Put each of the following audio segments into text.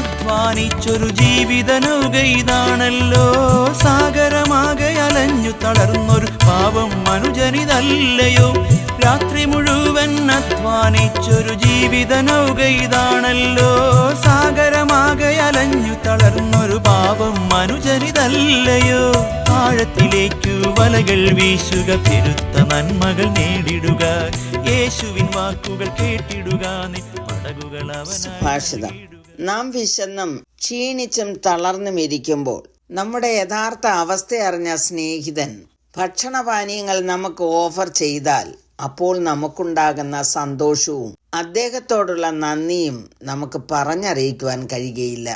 അധ്വാനിച്ചൊരു ജീവിതനുകൈതാണല്ലോ സാഗരമാകെ അലഞ്ഞു തളർന്നൊരു പാപം മനുജനിതല്ലയോ. രാത്രി മുഴുവൻ അധ്വാനിച്ചൊരു ജീവിതനുകൈതാണല്ലോ സാഗരമാകെ അലഞ്ഞു തളർന്നൊരു പാപം മനുജനിതല്ലയോ. ആഴത്തിലേക്കു വലകൾ വീശുക പെരുത്ത നന്മകൾ നേടിടുക യേശുവിൻ വാക്കുകൾ കേട്ടിടുക സുഭാഷിതം. നാം വിശന്നും ക്ഷീണിച്ചും തളർന്നും ഇരിക്കുമ്പോൾ നമ്മുടെ യഥാർത്ഥ അവസ്ഥ അറിഞ്ഞ സ്നേഹിതൻ ഭക്ഷണപാനീയങ്ങൾ നമുക്ക് ഓഫർ ചെയ്താൽ അപ്പോൾ നമുക്കുണ്ടാകുന്ന സന്തോഷവും അദ്ദേഹത്തോടുള്ള നന്ദിയും നമുക്ക് പറഞ്ഞറിയിക്കുവാൻ കഴിയുകയില്ല.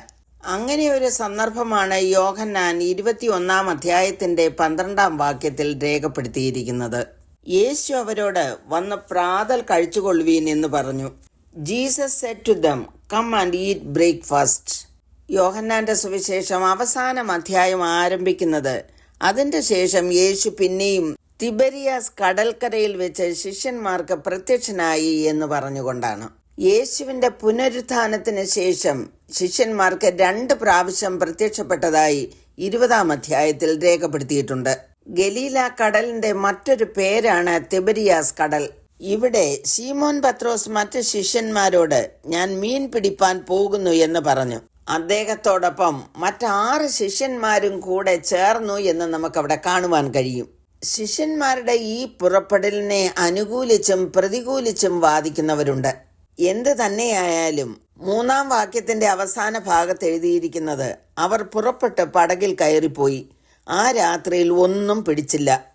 അങ്ങനെ ഒരു സന്ദർഭമാണ് യോഹന്നാൻ ഇരുപത്തി ഒന്നാം അധ്യായത്തിന്റെ പന്ത്രണ്ടാം വാക്യത്തിൽ രേഖപ്പെടുത്തിയിരിക്കുന്നത്. യേശു അവരോട് വന്ന് പ്രാതൽ കഴിച്ചുകൊള്ളുവീൻ എന്ന് പറഞ്ഞു. Jesus said to them come and eat breakfast യോഹന്നാന്റെ സുവിശേഷം അവസാനം അധ്യായം ആരംഭിക്കുന്നത്. അതിന്റെ ശേഷം യേശു പിന്നെയും തിബരിയാസ് കടൽക്കരയിൽ വെച്ച് ശിഷ്യന്മാർക്ക് പ്രത്യക്ഷനായി എന്ന് പറഞ്ഞുകൊണ്ടാണ്. യേശുവിന്റെ പുനരുത്ഥാനത്തിന് ശേഷം ശിഷ്യന്മാർക്ക് രണ്ട് പ്രാവശ്യം പ്രത്യക്ഷപ്പെട്ടതായി ഇരുപതാം അധ്യായത്തിൽ രേഖപ്പെടുത്തിയിട്ടുണ്ട്. ഗലീല കടലിന്റെ മറ്റൊരു പേരാണ് തിബരിയാസ് കടൽ. ഇവിടെ ശീമോൻ പത്രോസ് മറ്റ് ശിഷ്യന്മാരോട് ഞാൻ മീൻ പിടിപ്പാൻ പോകുന്നു എന്ന് പറഞ്ഞു. അദ്ദേഹത്തോടൊപ്പം മറ്റാറ് ശിഷ്യന്മാരും കൂടെ ചേർന്നു എന്ന് നമുക്കവിടെ കാണുവാൻ കഴിയും. ശിഷ്യന്മാരുടെ ഈ പുറപ്പെടലിനെ അനുകൂലിച്ചും പ്രതികൂലിച്ചും വാദിക്കുന്നവരുണ്ട്. എന്ത് തന്നെയായാലും മൂന്നാം വാക്യത്തിന്റെ അവസാന ഭാഗത്ത് എഴുതിയിരിക്കുന്നത് അവർ പുറപ്പെട്ട് പടകിൽ കയറിപ്പോയി. ആ രാത്രിയിൽ ഒന്നും പിടിച്ചില്ല.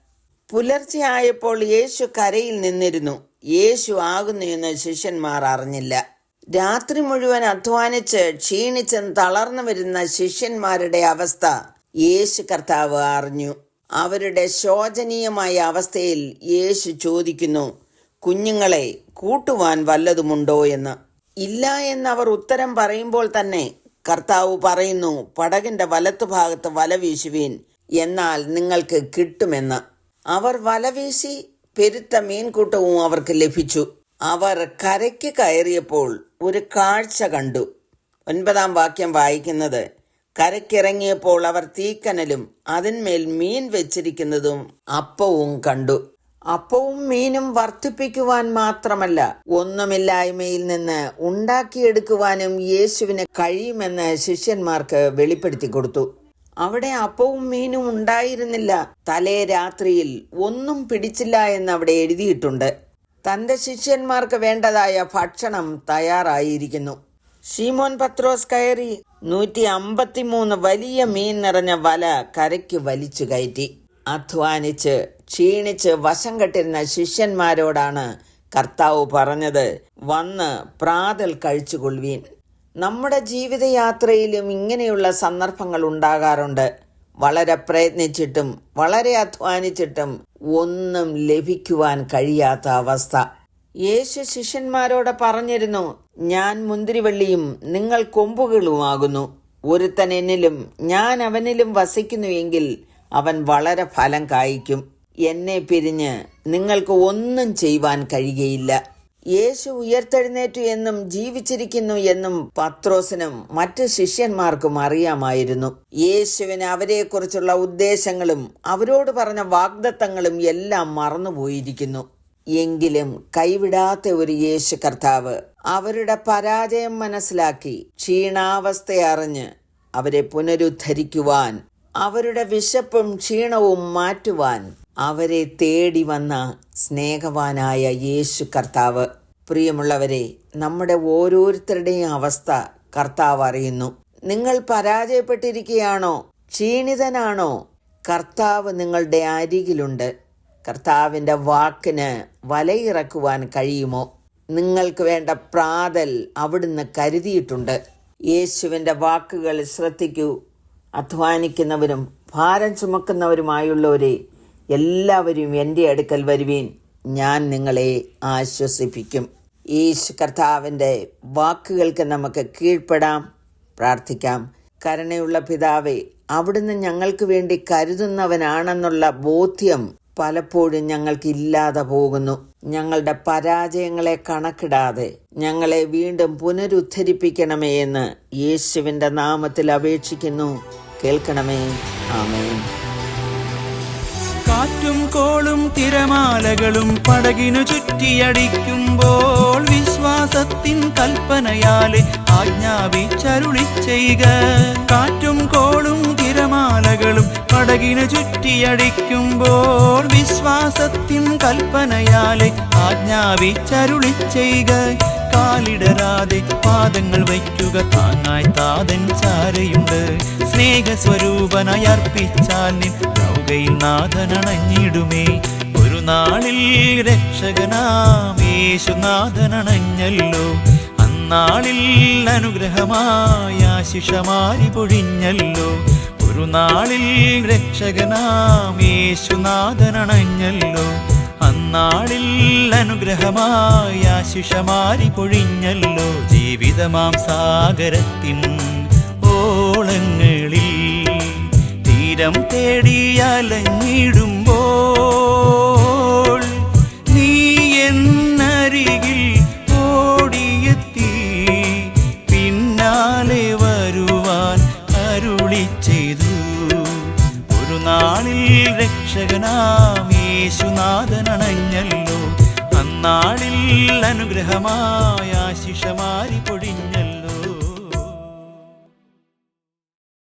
പുലർച്ചെയായപ്പോൾ യേശു കരയിൽ നിന്നിരുന്നു. യേശു ആകുന്നു എന്ന് ശിഷ്യന്മാർ അറിഞ്ഞില്ല. രാത്രി മുഴുവൻ അധ്വാനിച്ച് ക്ഷീണിച്ചും തളർന്നു വരുന്ന ശിഷ്യന്മാരുടെ അവസ്ഥ യേശു കർത്താവ് അറിഞ്ഞു. അവരുടെ ശോചനീയമായ അവസ്ഥയിൽ യേശു ചോദിക്കുന്നു കുഞ്ഞുങ്ങളെ കൂട്ടുവാൻ വല്ലതുമുണ്ടോ എന്ന്? ഇല്ല എന്നവർ ഉത്തരം പറയുമ്പോൾ തന്നെ കർത്താവ് പറയുന്നു പടകിന്റെ വലത്തുഭാഗത്ത് വല വീശുവീൻ എന്നാൽ നിങ്ങൾക്ക് കിട്ടുമെന്ന്. അവർ വലവീശി പെരുത്ത മീൻകൂട്ടവും അവർക്ക് ലഭിച്ചു. അവർ കരയ്ക്ക് കയറിയപ്പോൾ ഒരു കാഴ്ച കണ്ടു. ഒൻപതാം വാക്യം വായിക്കുന്നത് കരയ്ക്കിറങ്ങിയപ്പോൾ അവർ തീക്കനലും അതിന്മേൽ മീൻ വെച്ചിരിക്കുന്നതും അപ്പവും കണ്ടു. അപ്പവും മീനും വർദ്ധിപ്പിക്കുവാൻ മാത്രമല്ല ഒന്നുമില്ലായ്മയിൽ നിന്ന് ഉണ്ടാക്കിയെടുക്കുവാനും യേശുവിന് കഴിയുമെന്ന് ശിഷ്യന്മാർക്ക് വെളിപ്പെടുത്തി കൊടുത്തു. അവിടെ അപ്പവും മീനും ഉണ്ടായിരുന്നില്ല. തലേ രാത്രിയിൽ ഒന്നും പിടിച്ചില്ല എന്ന് അവിടെ എഴുതിയിട്ടുണ്ട്. തന്റെ ശിഷ്യന്മാർക്ക് വേണ്ടതായ ഭക്ഷണം തയ്യാറായിരിക്കുന്നു. ഷീമോൻ പത്രോസ് കയറി നൂറ്റി അമ്പത്തിമൂന്ന് വലിയ മീൻ നിറഞ്ഞ വല കരയ്ക്ക് വലിച്ചു കയറ്റി. അധ്വാനിച്ച് ക്ഷീണിച്ച് വശം കെട്ടിരുന്ന ശിഷ്യന്മാരോടാണ് കർത്താവ് പറഞ്ഞത് വന്ന് പ്രാതൽ കഴിച്ചുകൊള്ളുവീൻ. നമ്മുടെ ജീവിതയാത്രയിലും ഇങ്ങനെയുള്ള സന്ദർഭങ്ങൾ ഉണ്ടാകാറുണ്ട്. വളരെ പ്രയത്നിച്ചിട്ടും വളരെ അധ്വാനിച്ചിട്ടും ഒന്നും ലഭിക്കുവാൻ കഴിയാത്ത അവസ്ഥ. യേശു ശിഷ്യന്മാരോട് പറഞ്ഞിരുന്നു ഞാൻ മുന്തിരിവള്ളിയും നിങ്ങൾ കൊമ്പുകളുമാകുന്നു ഒരുത്തൻ എന്നിലും ഞാൻ അവനിലും വസിക്കുന്നു എങ്കിൽ അവൻ വളരെ ഫലം കായ്ക്കും. എന്നെ പിരിഞ്ഞ് നിങ്ങൾക്ക് ഒന്നും ചെയ്യുവാൻ കഴിയുകയില്ല യേശു ഉയർത്തെഴുന്നേറ്റു എന്നും ജീവിച്ചിരിക്കുന്നു എന്നും പത്രോസിനും മറ്റ് ശിഷ്യന്മാർക്കും അറിയാമായിരുന്നു. യേശുവിന് അവരെക്കുറിച്ചുള്ള ഉദ്ദേശങ്ങളും അവരോട് പറഞ്ഞ വാഗ്ദത്തങ്ങളും എല്ലാം മറന്നുപോയിരിക്കുന്നു. എങ്കിലും കൈവിടാത്ത ഒരു യേശു കർത്താവ് അവരുടെ പരാജയം മനസ്സിലാക്കി ക്ഷീണാവസ്ഥ അറിഞ്ഞ് അവരെ പുനരുദ്ധരിക്കുവാൻ അവരുടെ വിശപ്പും ക്ഷീണവും മാറ്റുവാൻ അവരെ തേടി വന്ന സ്നേഹവാനായ യേശു കർത്താവ്. പ്രിയമുള്ളവരെ നമ്മുടെ ഓരോരുത്തരുടെയും അവസ്ഥ കർത്താവ് അറിയുന്നു. നിങ്ങൾ പരാജയപ്പെട്ടിരിക്കുകയാണോ? ക്ഷീണിതനാണോ? കർത്താവ് നിങ്ങളുടെ അരികിലുണ്ട്. കർത്താവിന്റെ വാക്കിന് വലയിറക്കുവാൻ കഴിയുമോ? നിങ്ങൾക്ക് വേണ്ട പ്രാതൽ അവിടുന്ന് കരുതിയിട്ടുണ്ട്. യേശുവിന്റെ വാക്കുകൾ ശ്രദ്ധിക്കൂ. അധ്വാനിക്കുന്നവരും ഭാരം ചുമക്കുന്നവരുമായുള്ളവരെ എല്ലാവരും എന്റെ അടുക്കൽ വരുവീൻ. ഞാൻ നിങ്ങളെ ആശ്വസിപ്പിക്കും. യേശു കർത്താവിന്റെ വാക്കുകൾക്ക് നമുക്ക് കീഴ്പ്പെടാം പ്രാർത്ഥിക്കാം. കരുണയുള്ള പിതാവേ അവിടുന്ന് ഞങ്ങൾക്ക് വേണ്ടി കരുതുന്നവനാണെന്നുള്ള ബോധ്യം പലപ്പോഴും ഞങ്ങൾക്ക് ഇല്ലാതെ പോകുന്നു. ഞങ്ങളുടെ പരാജയങ്ങളെ കണക്കിടാതെ ഞങ്ങളെ വീണ്ടും പുനരുദ്ധരിപ്പിക്കണമേ എന്ന് യേശുവിന്റെ നാമത്തിൽ അപേക്ഷിക്കുന്നു. കേൾക്കണമേ. ആമേൻ. കാറ്റും കോളും തിരമാലകളും പടകിനു ചുറ്റിയടിക്കുമ്പോൾ വിശ്വാസത്തിൻ കൽപ്പനയാലെ ആജ്ഞാപിച്ചരുളി ചെയ്യുക കാറ്റും കോളും തിരമാലകളും പടകിനു ചുറ്റിയടിക്കുമ്പോൾ വിശ്വാസത്തിൻ കൽപ്പനയാലെ ആജ്ഞാപിച്ചരുളി ചെയ്യുക കാലിടരാതെ പാദങ്ങൾ വയ്ക്കുക. താങ്ങായി താതൻ ചാരയുണ്ട്. സ്നേഹസ്വരൂപനായി അർപ്പിച്ചാൽ നിൻ നാഥനണഞ്ഞിടുമേ ഒരു നാളിൽ രക്ഷകനാം യേശുനാഥനണഞ്ഞല്ലോ അന്നാളിൽ അനുഗ്രഹമായ ശിഷമാരി പൊഴിഞ്ഞല്ലോ. ഒരു നാളിൽ രക്ഷകനാം യേശുനാഥനണഞ്ഞല്ലോ അന്നാളിൽ അനുഗ്രഹമായ ശിഷമാരി പൊഴിഞ്ഞല്ലോ ജീവിതമാം സാഗരത്തിൻ ഓളങ്ങളിൽ. തീരം തേടിയലഞ്ഞിടുമ്പോൾ നീ എന്നരികിൽ ഓടിയെത്തി പിന്നാലെ വരുവാൻ അരുളി ചെയ്തു. ഒരു നാളിൽ രക്ഷകനാം യേശുനാഥനണഞ്ഞല്ലോ അന്നാളിൽ അനുഗ്രഹമായ ശിഷമാരി പൊഴിഞ്ഞ